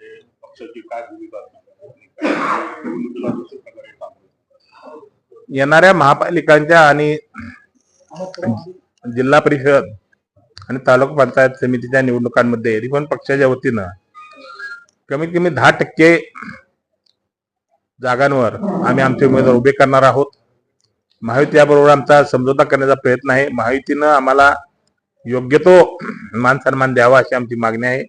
म्हणजे पक्षाची काय भूमिका निवडणुकीला प्रकारे येणाऱ्या महापालिकांच्या आणि जिल्हा परिषद आणि तालुका पंचायत समितीच्या निवडणुकांमध्ये रिपन पक्षाच्या वतीनं कमीत कमी दहा टक्के जागांवर आम्ही आमचे उमेदवार उभे करणार आहोत. महायुती याबरोबर आमचा समझोता करण्याचा प्रयत्न आहे. महायुतीनं आम्हाला योग्य तो मान सन्मान द्यावा अशी आमची मागणी आहे.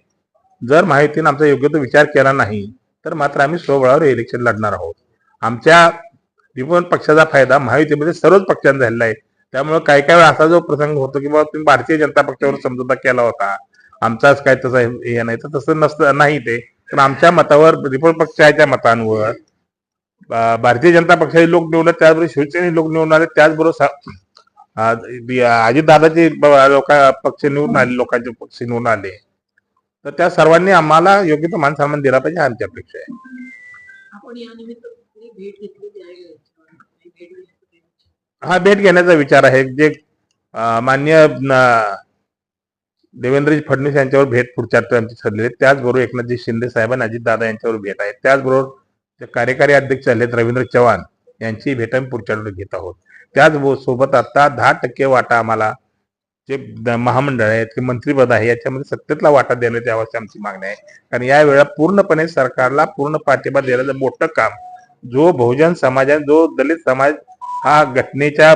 जर माहितीनं आमचा योग्य तो विचार केला नाही तर मात्र आम्ही स्वबळावर इलेक्शन लढणार आहोत. आमच्या रिपब्लिकन पक्षाचा फायदा महायुतीमध्ये सर्वच पक्षांना झालेला आहे. त्यामुळे काही काही वेळा असा जो प्रसंग होतो की बाबा तुम्ही भारतीय जनता पक्षावर समजोता केला होता आमचाच काय तसा हे नाही तर तसं नसतं नाही ते. पण आमच्या मतावर रिपब्लिक पक्षाच्या मतांवर भारतीय जनता पक्षाचे लोक निवडले त्याचबरोबर शिवसेने लोक निवडून आले त्याचबरोबर अजितदादाचे लोक पक्ष निवडून आले लोकांचे पक्ष निवडून आले. तर त्या सर्वांनी आम्हाला योग्य तो मान सन्मान दिला पाहिजे आमची अपेक्षा आहे. हा भेट घेण्याचा विचार आहे. जे मान्य देवेंद्रजी फडणवीस यांच्यावर भेट पुढच्या आमची ठरलेली आहे. त्याचबरोबर एकनाथजी शिंदे साहेब आणि अजितदादा यांच्यावर भेट आहे. त्याचबरोबर कार्यकारी अध्यक्ष झालेत रवींद्र चव्हाण यांची भेट आम्ही पुढच्या आठवड्यात घेत आहोत. त्याच सोबत आता दहा टक्के वाटा आम्हाला जे महामंडळ आहे ते मंत्रिपद आहे याच्यामध्ये सत्तेतला वाटा देण्यात यावा आमची मागणी आहे. कारण यावेळा पूर्णपणे सरकारला पूर्ण पाठिंबा देण्याचं मोठं काम जो बहुजन समाज आहे जो दलित समाज हा घटनेच्या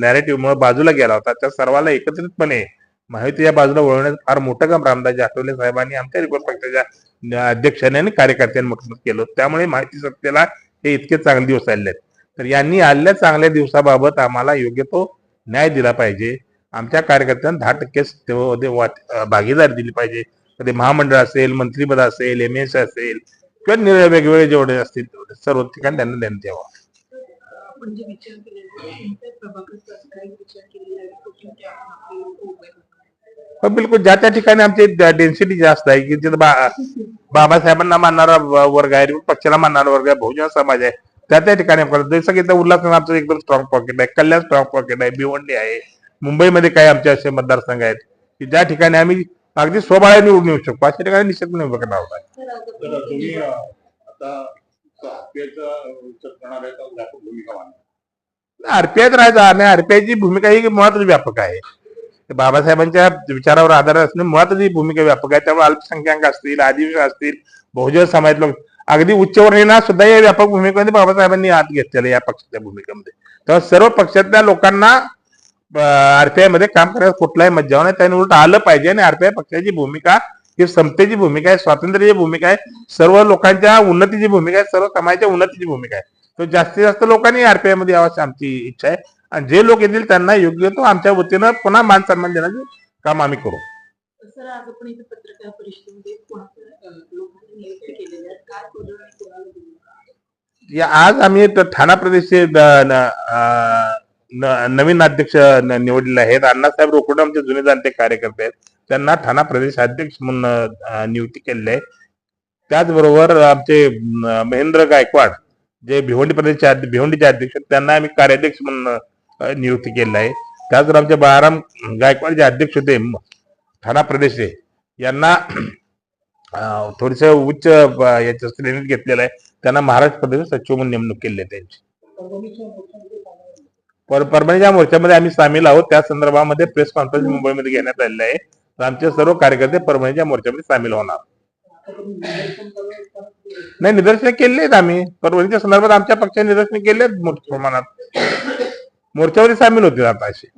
नॅरेटिव्हमुळे बाजूला गेला होता त्या सर्वाला एकत्रितपणे माहितीच्या बाजूला वळवण्याचं फार मोठं काम रामदास आठवले साहेबांनी आमच्या रिपोर्ट पक्षाच्या अध्यक्षांनी आणि कार्यकर्त्यांनी केलं. त्यामुळे माहिती सत्तेला हे इतके चांगले दिवस आले आहेत. तर यांनी आलेल्या चांगल्या दिवसाबाबत आम्हाला योग्य तो न्याय दिला पाहिजे. आमच्या कार्यकर्त्यांना दहा टक्के भागीदारी दिली पाहिजे. ते महामंडळ असेल मंत्रिपद असेल एम एस असेल किंवा निर- वेगवेगळे जेवढे असतील तेवढे सर्व ठिकाणी त्यांना देण्यात यावं. आपण जे विचार केलेला आहे कोणत्या प्रभागाचा असं काही विचार केलेला आहे कुठून ते आपण आपले लोक उभे करणार हो, बिलकुल ज्या त्या ठिकाणी आमची डेन्सिटी जास्त आहे की जिथं बाबासाहेबांना मानणारा वर्ग आहे पक्षाला मानणारा वर्ग आहे बहुजन समाज आहे त्या त्या ठिकाणी. जसं की उल्हासनगर आमचं एकदम स्ट्रॉंग पॉकेट आहे कल्याण स्ट्रॉंग पॉकेट आहे भिवंडी आहे मुंबईमध्ये काही आमचे असे मतदारसंघ आहेत की ज्या ठिकाणी आम्ही अगदी स्वबळाने निवडून येऊ शकतो अशा ठिकाणी निश्चितपणे उभं करणार आहोत तर आता तर तुम्ही अं, आता हत्याचा विचार करणार आहे तर व्यापक भूमिका मांडणार आरपीआय राहायचा आणि आरपीआयची भूमिका ही मुळातच व्यापक आहे. बाबासाहेबांच्या विचारावर आधारित असणे मुळातच ही भूमिका व्यापक आहे त्यामुळे अल्पसंख्याक असतील आदिवासी असतील बहुजन समाज लोक अगदी उच्चवर्णीयांना सुद्धा या व्यापक भूमिकेमध्ये बाबासाहेबांनी हात घेतलेला या पक्षाच्या भूमिकेमध्ये. तेव्हा सर्व पक्षातल्या लोकांना आरपीआयमध्ये काम करायला कुठलाही मज्जाव नाही. त्यांनी उलट आलं पाहिजे आणि आरपीआय पक्षाची भूमिका ही समतेची भूमिका आहे स्वातंत्र्याची भूमिका आहे सर्व लोकांच्या उन्नतीची भूमिका आहे सर्व समाजाच्या उन्नतीची भूमिका आहे. तर जास्तीत जास्त लोकांनी आरपीआयमध्ये यावं अशी आमची इच्छा आहे. आणि जे लोक येतील त्यांना योग्य तो आमच्या वतीनं पुन्हा मान सन्मान देण्याचं काम आम्ही करू. सर आज आपण इथे पत्रकार परिषदेमध्ये लोकांनी आज आम्ही ठाणा प्रदेशचे नवीन अध्यक्ष निवडलेले आहेत. अण्णासाहेब रोकडे आमचे जुने जाणते कार्यकर्ते आहेत. त्यांना ठाणा प्रदेश अध्यक्ष म्हणून नियुक्ती केलेली आहे. त्याचबरोबर आमचे महेंद्र गायकवाड जे भिवंडी प्रदेशचे भिवंडीचे अध्यक्ष त्यांना आम्ही कार्याध्यक्ष म्हणून नियुक्ती केलेली आहे. त्याचबरोबर आमचे बाळाराम गायकवाड जे अध्यक्ष होते ठाणा प्रदेशचे यांना थोडस उच्च याच्या श्रेणीत घेतलेलं आहे. त्यांना महाराष्ट्र प्रदेश सचिव म्हणून नेमणूक केली आहे त्यांची. परभणीच्या मोर्चामध्ये आम्ही सामील आहोत. त्या संदर्भामध्ये प्रेस कॉन्फरन्स मुंबईमध्ये घेण्यात आलेलं आहे. तर आमचे सर्व कार्यकर्ते परभणीच्या मोर्चामध्ये सामील होणार. नाही निदर्शने केले आहेत आम्ही. परभणीच्या संदर्भात आमच्या पक्षाने निदर्शने केले आहेत मोठ्या प्रमाणात. मोर्चामध्ये सामील होतील आता असे.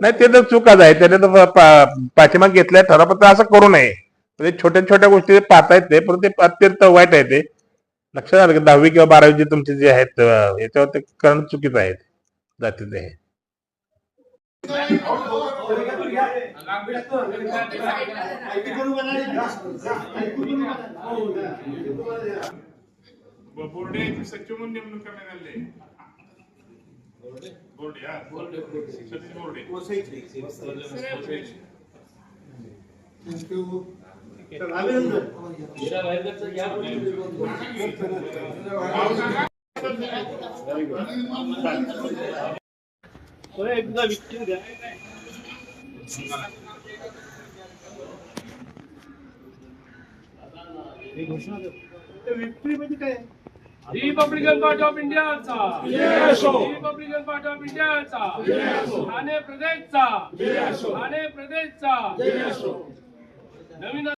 नाही ते तर चुकाच आहे. त्याने तर पा- पा- पाठीमाग घेतलाय. ठरव असं करू नये. म्हणजे छोट्या छोट्या गोष्टी पाहतायत ते पण ते अत्यंत वाईट आहे ते. लक्षात आलं की दहावी किंवा बारावी जे तुमचे जे आहेत याच्यावर ते करणं चुकीचं आहे. जातीचं आहे. बोर्डे सचिव म्हणून नेमणूक करण्यात आले बोर्डे हा. सतीश बोर्डे. एकदा विचार द्या. रिपब्लिकन पार्टी ऑफ इंडियाचा रिपब्लिकन पार्टी ऑफ इंडियाचा ठाणे प्रदेशचा ठाणे प्रदेशचा नवीन